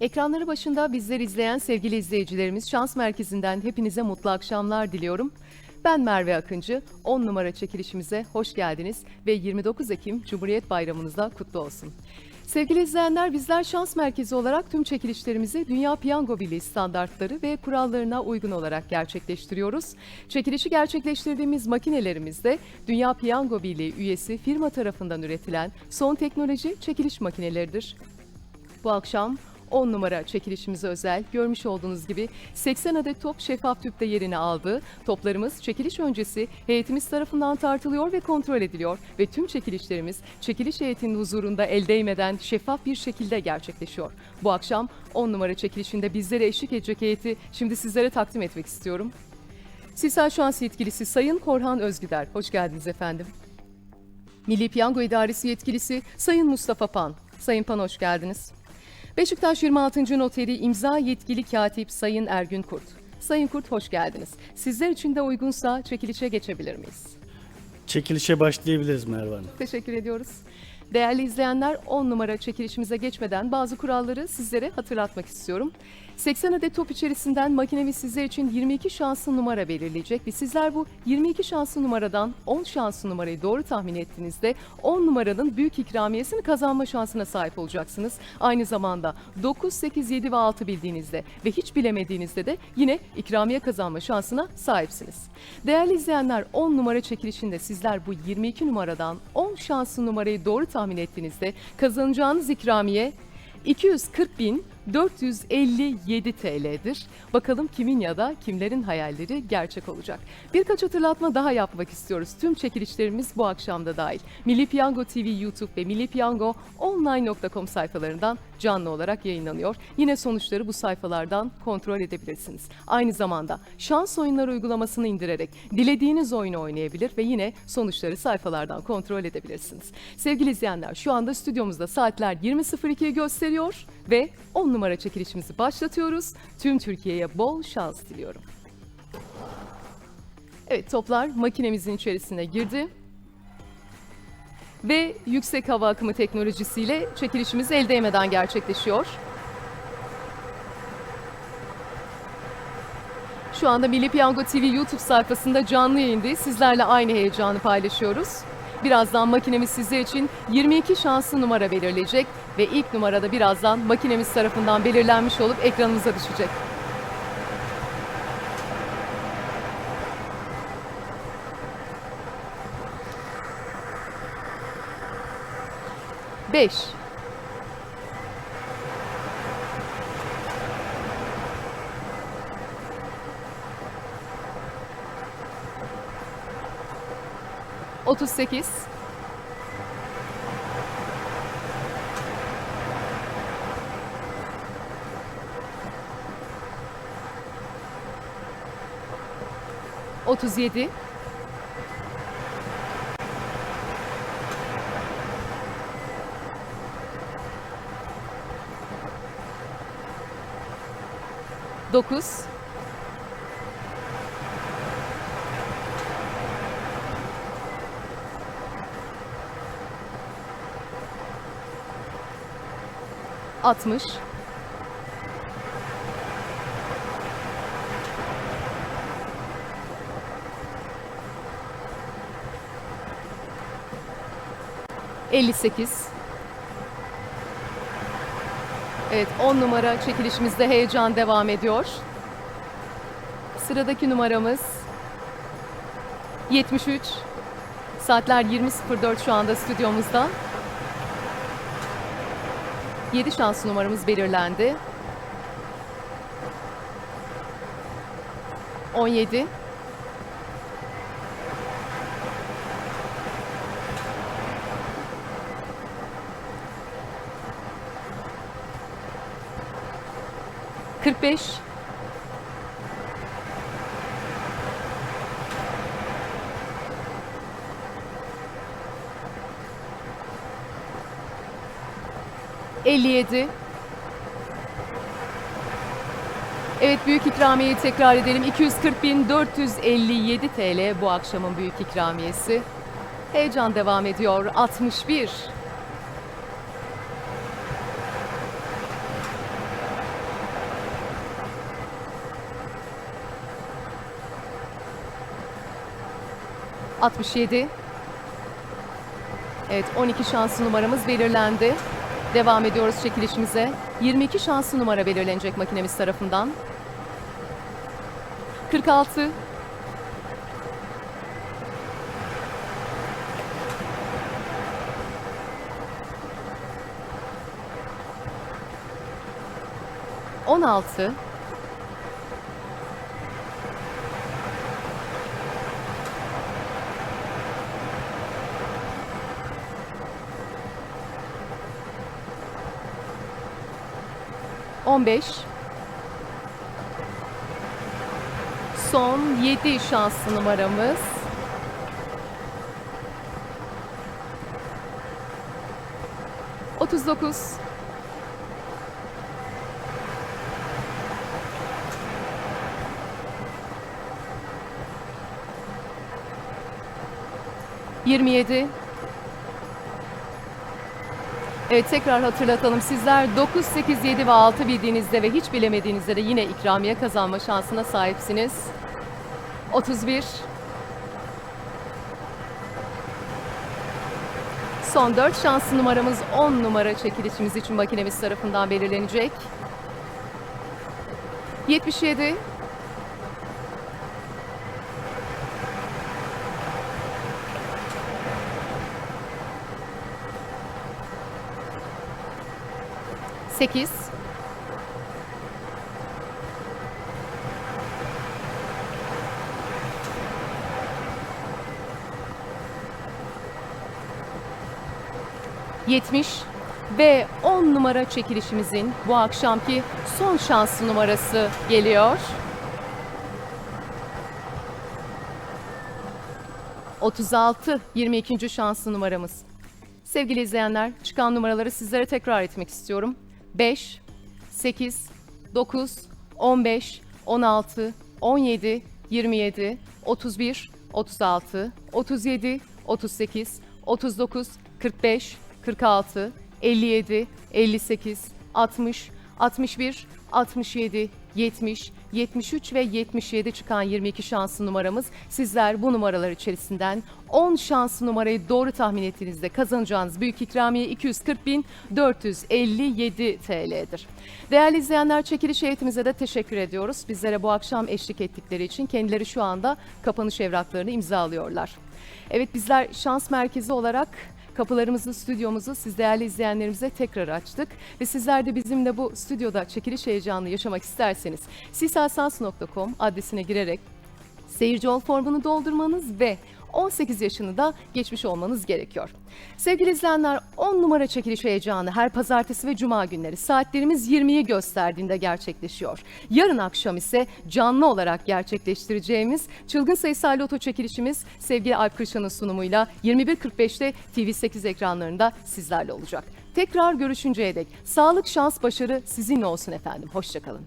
Ekranları başında bizleri izleyen sevgili izleyicilerimiz Şans Merkezi'nden hepinize mutlu akşamlar diliyorum. Ben Merve Akıncı. 10 numara çekilişimize hoş geldiniz ve 29 Ekim Cumhuriyet Bayramınız da kutlu olsun. Sevgili izleyenler bizler Şans Merkezi olarak tüm çekilişlerimizi Dünya Piyango Birliği standartları ve kurallarına uygun olarak gerçekleştiriyoruz. Çekilişi gerçekleştirdiğimiz makinelerimizde Dünya Piyango Birliği üyesi firma tarafından üretilen son teknoloji çekiliş makineleridir. Bu akşam 10 numara çekilişimize özel görmüş olduğunuz gibi 80 adet top şeffaf tüpte yerini aldı. Toplarımız çekiliş öncesi heyetimiz tarafından tartılıyor ve kontrol ediliyor ve tüm çekilişlerimiz çekiliş heyetinin huzurunda el değmeden şeffaf bir şekilde gerçekleşiyor. Bu akşam 10 numara çekilişinde bizlere eşlik edecek heyeti şimdi sizlere takdim etmek istiyorum. Sisal Şans Yetkilisi Sayın Korhan Özgüder. Hoş geldiniz efendim. Milli Piyango İdaresi Yetkilisi Sayın Mustafa Pan. Sayın Pan hoş geldiniz. Beşiktaş 26. Noteri imza yetkili katip Sayın Ergün Kurt. Sayın Kurt hoş geldiniz. Sizler için de uygunsa çekilişe geçebilir miyiz? Çekilişe başlayabiliriz Merve Hanım. Teşekkür ediyoruz. Değerli izleyenler 10 numara çekilişimize geçmeden bazı kuralları sizlere hatırlatmak istiyorum. 80 adet top içerisinden makinemiz sizler için 22 şanslı numara belirleyecek ve sizler bu 22 şanslı numaradan 10 şanslı numarayı doğru tahmin ettiğinizde 10 numaranın büyük ikramiyesini kazanma şansına sahip olacaksınız. Aynı zamanda 9, 8, 7 ve 6 bildiğinizde ve hiç bilemediğinizde de yine ikramiye kazanma şansına sahipsiniz. Değerli izleyenler 10 numara çekilişinde sizler bu 22 numaradan 10 şanslı numarayı doğru tahmin ettiğinizde kazanacağınız ikramiye 240 bin 457 TL'dir. Bakalım kimin ya da kimlerin hayalleri gerçek olacak. Birkaç hatırlatma daha yapmak istiyoruz. Tüm çekilişlerimiz bu akşamda dahil. Milli Piyango TV YouTube ve Milli Piyango online.com sayfalarından canlı olarak yayınlanıyor. Yine sonuçları bu sayfalardan kontrol edebilirsiniz. Aynı zamanda şans oyunları uygulamasını indirerek dilediğiniz oyunu oynayabilir ve yine sonuçları sayfalardan kontrol edebilirsiniz. Sevgili izleyenler şu anda stüdyomuzda saatler 20.02'yi gösteriyor ve 10 numara çekilişimizi başlatıyoruz. Tüm Türkiye'ye bol şans diliyorum. Evet toplar makinemizin içerisine girdi. Ve yüksek hava akımı teknolojisiyle çekilişimiz el değmeden gerçekleşiyor. Şu anda Milli Piyango TV YouTube sayfasında canlı yayındayız. Sizlerle aynı heyecanı paylaşıyoruz. Birazdan makinemiz sizler için 22 şanslı numara belirleyecek ve ilk numarada birazdan makinemiz tarafından belirlenmiş olup ekranımıza düşecek. Beş. Otuz sekiz. Otuz yedi. Dokuz. Altmış. Elli sekiz. Evet 10 numara çekilişimizde heyecan devam ediyor. Sıradaki numaramız 73. Saatler 20.04 şu anda stüdyomuzda. 7 şans numaramız belirlendi. 17 45 57 Evet büyük ikramiyeyi tekrar edelim. 240.457 TL bu akşamın büyük ikramiyesi. Heyecan devam ediyor. 61 67 Evet 12 şanslı numaramız belirlendi. Devam ediyoruz çekilişimize. 22 şanslı numara belirlenecek makinemiz tarafından. 46 16 15 Son 7 şanslı numaramız. Otuz dokuz. Yirmi yedi. Evet tekrar hatırlatalım. Sizler 9, 8, 7 ve 6 bildiğinizde ve hiç bilemediğinizde de yine ikramiye kazanma şansına sahipsiniz. 31 Son 4 şanslı numaramız 10 numara çekilişimiz için makinemiz tarafından belirlenecek. 77 8 70 ve 10 numara çekilişimizin bu akşamki son şanslı numarası geliyor. 36 22. şanslı numaramız. Sevgili izleyenler, çıkan numaraları sizlere tekrar etmek istiyorum. 5 8 9 15 16 17 27 31 36 37 38 39 45 46 57 58 60 61 67 70 73 ve 77 çıkan 22 şanslı numaramız. Sizler bu numaralar içerisinden 10 şanslı numarayı doğru tahmin ettiğinizde kazanacağınız büyük ikramiye 240.457 TL'dir. Değerli izleyenler çekiliş heyetimize de teşekkür ediyoruz. Bizlere bu akşam eşlik ettikleri için kendileri şu anda kapanış evraklarını imzalıyorlar. Evet bizler şans merkezi olarak Kapılarımızı, stüdyomuzu siz değerli izleyenlerimize tekrar açtık. Ve sizler de bizimle bu stüdyoda çekiliş heyecanını yaşamak isterseniz sisasans.com adresine girerek seyirci ol formunu doldurmanız ve 18 yaşını da geçmiş olmanız gerekiyor. Sevgili izleyenler 10 numara çekiliş heyecanı her pazartesi ve cuma günleri saatlerimiz 20'yi gösterdiğinde gerçekleşiyor. Yarın akşam ise canlı olarak gerçekleştireceğimiz çılgın sayısal loto çekilişimiz sevgili Alp Kırşan'ın sunumuyla 21.45'te TV8 ekranlarında sizlerle olacak. Tekrar görüşünceye dek sağlık, şans, başarı sizinle olsun efendim. Hoşçakalın.